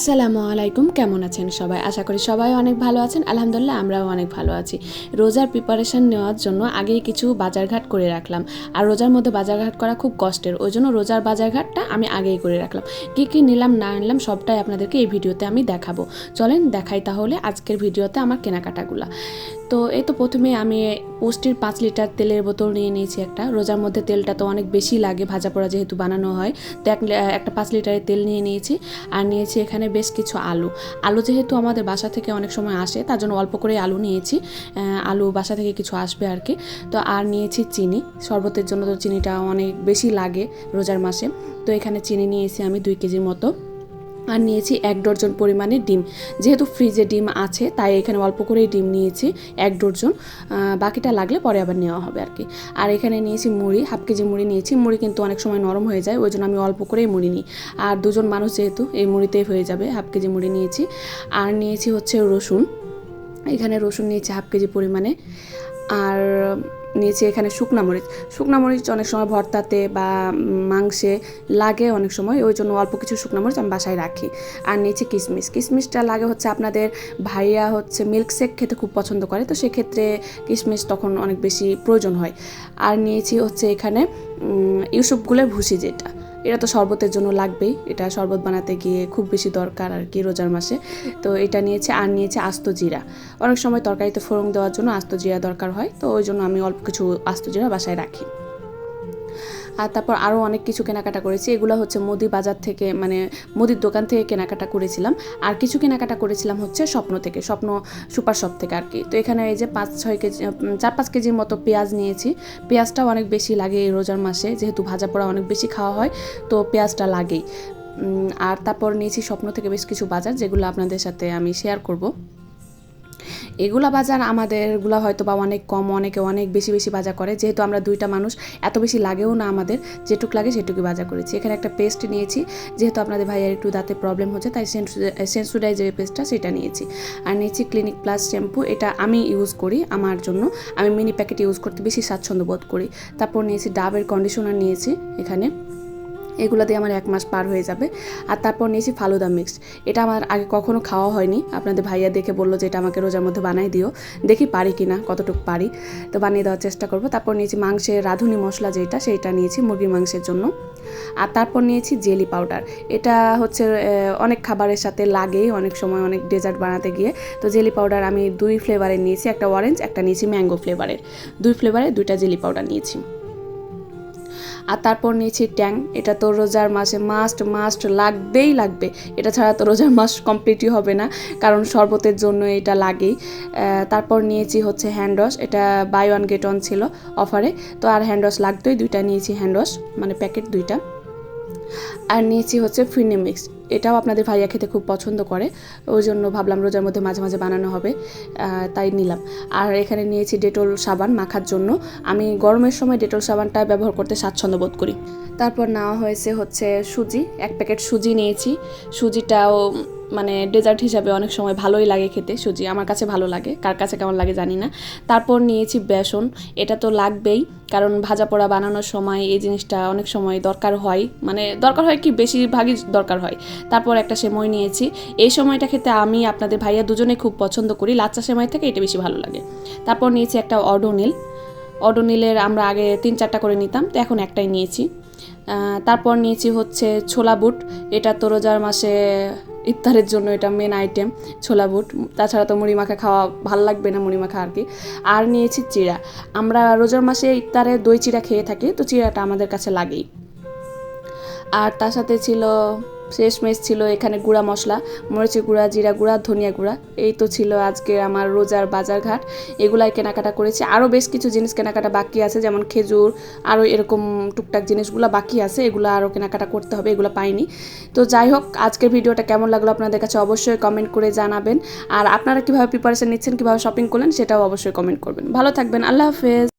আসসালামু আলাইকুম, কেমন আছেন সবাই? আশা করি সবাই অনেক ভালো আছেন। আলহামদুলিল্লাহ, আমরাও অনেক ভালো আছি। রোজার প্রিপারেশান নেওয়ার জন্য আগেই কিছু বাজারঘাট করে রাখলাম। আর রোজার মধ্যে বাজারঘাট করা খুব কষ্টের। ওই জন্য রোজার বাজারঘাটটা আমি আগেই করে রাখলাম। কী কী নিলাম, না নিলাম, সবটাই আপনাদেরকে এই ভিডিওতে আমি দেখাবো। চলেন দেখাই তাহলে আজকের ভিডিওতে আমার কেনাকাটাগুলো। তো এই তো প্রথমে আমি পোস্টির পাঁচ লিটার তেলের বোতল নিয়ে নিয়েছি একটা। রোজার মধ্যে তেলটা তো অনেক বেশি লাগে, ভাজা পোড়া যেহেতু বানানো হয়। তো এক একটা পাঁচ লিটারের তেল নিয়ে নিয়েছি আর নিয়েছি এখানে বেশ কিছু আলু। আলু যেহেতু আমাদের বাসা থেকে অনেক সময় আসে, তার জন্য অল্প করে আলু নিয়েছি। আলু বাসা থেকে কিছু আসবে আর কি। তো আর নিয়েছি চিনি। শরবতের জন্য তো চিনিটা অনেক বেশি লাগে রোজার মাসে। তো এখানে চিনি নিয়েছি আমি দুই কেজির মতো। আর নিয়েছি এক ডর্জন পরিমাণে ডিম। যেহেতু ফ্রিজে ডিম আছে, তাই এখানে অল্প করেই ডিম নিয়েছি, এক ডর্জন বাকিটা লাগলে পরে আবার নেওয়া হবে আর কি। আর এখানে নিয়েছি মুড়ি, হাফ কেজি মুড়ি নিয়েছি। মুড়ি কিন্তু অনেক সময় নরম হয়ে যায়, ওই জন্য আমি অল্প করেই মুড়ি নিই। আর দুজন মানুষ যেহেতু, এই মুড়িতেই হয়ে যাবে, হাফ কেজি মুড়ি নিয়েছি। আর নিয়েছি হচ্ছে রসুন। এখানে রসুন নিয়েছি হাফ কেজি পরিমাণে। আর নিয়েছি এখানে শুকনা মরিচ। শুকনা মরিচ অনেক সময় ভর্তাতে বা মাংসে লাগে অনেক সময়, ওই জন্য অল্প কিছু শুকনা মরিচ আমি বাসায় রাখি। আর নিয়েছি কিশমিশ কিশমিশটা লাগে হচ্ছে আপনাদের ভাইয়া হচ্ছে মিল্কশেক খেতে খুব পছন্দ করে, তো সেক্ষেত্রে কিশমিশ তখন অনেক বেশি প্রয়োজন হয়। আর নিয়েছি হচ্ছে এখানে ইউসুফগুলের ভুসি যেটা। এটা তো শরবতের জন্য লাগবেই। এটা শরবত বানাতে গিয়ে খুব বেশি দরকার আর কি রোজার মাসে। তো এটা নিয়েছে আর নিয়েছে আস্ত জিরা। অনেক সময় তরকারিতে ফোড়ন দেওয়ার জন্য আস্ত জিরা দরকার হয়। তো ওই জন্য আমি অল্প কিছু আস্ত জিরা বাসায় রাখি। আর তারপর আরও অনেক কিছু কেনাকাটা করেছি। এগুলো হচ্ছে মুদি বাজার থেকে মানে মুদির দোকান থেকে কেনাকাটা করেছিলাম। আর কিছু কেনাকাটা করেছিলাম হচ্ছে স্বপ্ন থেকে, স্বপ্ন সুপার শপ থেকে আর কি। তো এখানে এই যে পাঁচ, ছয় কেজি, চার, পাঁচ কেজির মতো পেঁয়াজ নিয়েছি। পেঁয়াজটাও অনেক বেশি লাগে এই রোজার মাসে, যেহেতু ভাজা পোড়া অনেক বেশি খাওয়া হয়, তো পেঁয়াজটা লাগেই। আর তারপর নিয়েছি স্বপ্ন থেকে বেশ কিছু বাজার, যেগুলো আপনাদের সাথে আমি শেয়ার করব। এগুলা বাজার আমাদেরগুলো হয়তো বা অনেক কম, অনেকে অনেক বেশি বেশি বাজার করে। যেহেতু আমরা দুইটা মানুষ, এত বেশি লাগেও না আমাদের। যেটুক লাগে সেটুকুই বাজার করেছি। এখানে একটা পেস্ট নিয়েছি। যেহেতু আপনাদের ভাইয়ের একটু দাঁতে প্রবলেম হচ্ছে, তাই সেন্সুডাইজারের পেস্টটা সেটা নিয়েছি। আর নিয়েছি ক্লিনিক প্লাস শ্যাম্পু এটা আমি ইউজ করি আমার জন্য। আমি মিনি প্যাকেট ইউজ করতে বেশি স্বাচ্ছন্দ্য বোধ করি। তারপর নিয়েছি ডাবের কন্ডিশনার নিয়েছি এখানে। এগুলো দিয়ে আমার এক মাস পার হয়ে যাবে। আর তারপর নিয়েছি ফালুদা মিক্স এটা আমার আগে কখনো খাওয়া হয়নি। আপনাদের ভাইয়া দেখে বলল যে এটা আমাকে রোজার মধ্যে বানাই দিও। দেখি পারি কি না কতটুকু পারি। তো বানিয়ে দেওয়ার চেষ্টা করব। তারপর নিয়েছি মাংসের রাঁধুনি মশলা যেটা, সেইটা নিয়েছি মুরগির মাংসের জন্য। আর তারপর নিয়েছি জেলি পাউডার। এটা হচ্ছে অনেক খাবারের সাথে লাগেই অনেক সময় অনেক ডেজার্ট বানাতে গিয়ে। তো জেলি পাউডার আমি দুই ফ্লেভারের নিয়েছি, একটা অরেঞ্জ, একটা নিয়েছি ম্যাঙ্গো ফ্লেভারের। দুই ফ্লেভারের দুইটা জেলি পাউডার নিয়েছি। আর তারপর নিয়েছি ট্যাং। এটা তো রোজার মাসে মাস্ট মাস্ট লাগবেই লাগবে। এটা ছাড়া তো রোজার মাস কমপ্লিটই হবে না, কারণ শরবতের জন্য এটা লাগেই। তারপর নিয়েছি হচ্ছে হ্যান্ড ওয়াশ এটা বাই ওয়ান গেট ওয়ান ছিল অফারে তো আর হ্যান্ড ওয়াশ লাগতোই, দুইটা নিয়েছি হ্যান্ড ওয়াশ মানে প্যাকেট দুইটা। আর নিয়েছি হচ্ছে ফিনি মিক্স। এটাও আপনাদের ভাইয়া খেতে খুব পছন্দ করে। ওই জন্য ভাবলাম রোজার মধ্যে মাঝে মাঝে বানানো হবে তাই নিলাম। আর এখানে নিয়েছি ডেটল সাবান মাখার জন্য। আমি গরমের সময় ডেটল সাবানটা ব্যবহার করতে স্বাচ্ছন্দ্য বোধ করি। তারপর নেওয়া হয়েছে হচ্ছে সুজি, এক প্যাকেট সুজি নিয়েছি। সুজিটাও মানে ডেজার্ট হিসাবে অনেক সময় ভালোই লাগে খেতে, সুজি আমার কাছে ভালো লাগে। কার কাছে কেমন লাগে জানি না। তারপর নিয়েছি বেসন, এটা তো লাগবেই। কারণ ভাজা পোড়া বানানোর সময় এই জিনিসটা অনেক সময় দরকার হয়। মানে দরকার হয় কি, বেশিরভাগই দরকার হয়। তারপর একটা সেমই নিয়েছি। এই সময়টা খেতে আমি, আপনাদের ভাইয়া দুজনে খুব পছন্দ করি। লাচ্চা সেমাই থেকে এটা বেশি ভালো লাগে। তারপর নিয়েছি একটা অডোনিল। অডোনিলের আমরা আগে তিন চারটা করে নিতাম, তো এখন একটাই নিয়েছি। তারপর নিয়েছি হচ্ছে ছোলা বুট। এটা তো রোজার মাসে ইফতারের জন্য এটা মেন আইটেম ছোলা বুট। তাছাড়া তো মুড়ি মাখা খাওয়া ভালো লাগবে না মুড়ি মাখা আর কি। আর নিয়েছি চিড়া। আমরা রোজার মাসে ইফতারে দই চিড়া খেয়ে থাকি, তো চিড়াটা আমাদের কাছে লাগেই। আর তার সাথে ছিল শেষমেশ ছিল এখানে গুঁড়া মশলা, মরিচের গুঁড়া, জিরা গুঁড়া, ধনিয়া গুঁড়া। এই তো ছিল আজকে আমার রোজার বাজার ঘাট এগুলাই কেনাকাটা করেছি। আরও বেশ কিছু জিনিস কেনাকাটা বাকি আছে, যেমন খেজুর আরও এরকম টুকটাক জিনিসগুলো বাকি আছে, এগুলো আরও কেনাকাটা করতে হবে, এগুলো পাইনি। তো যাই হোক, আজকের ভিডিওটা কেমন লাগল আপনাদের কাছে অবশ্যই কমেন্ট করে জানাবেন। আর আপনারা কীভাবে প্রিপারেশন নিচ্ছেন, কীভাবে শপিং করলেন, সেটাও অবশ্যই কমেন্ট করবেন। ভালো থাকবেন, আল্লাহ হাফেজ।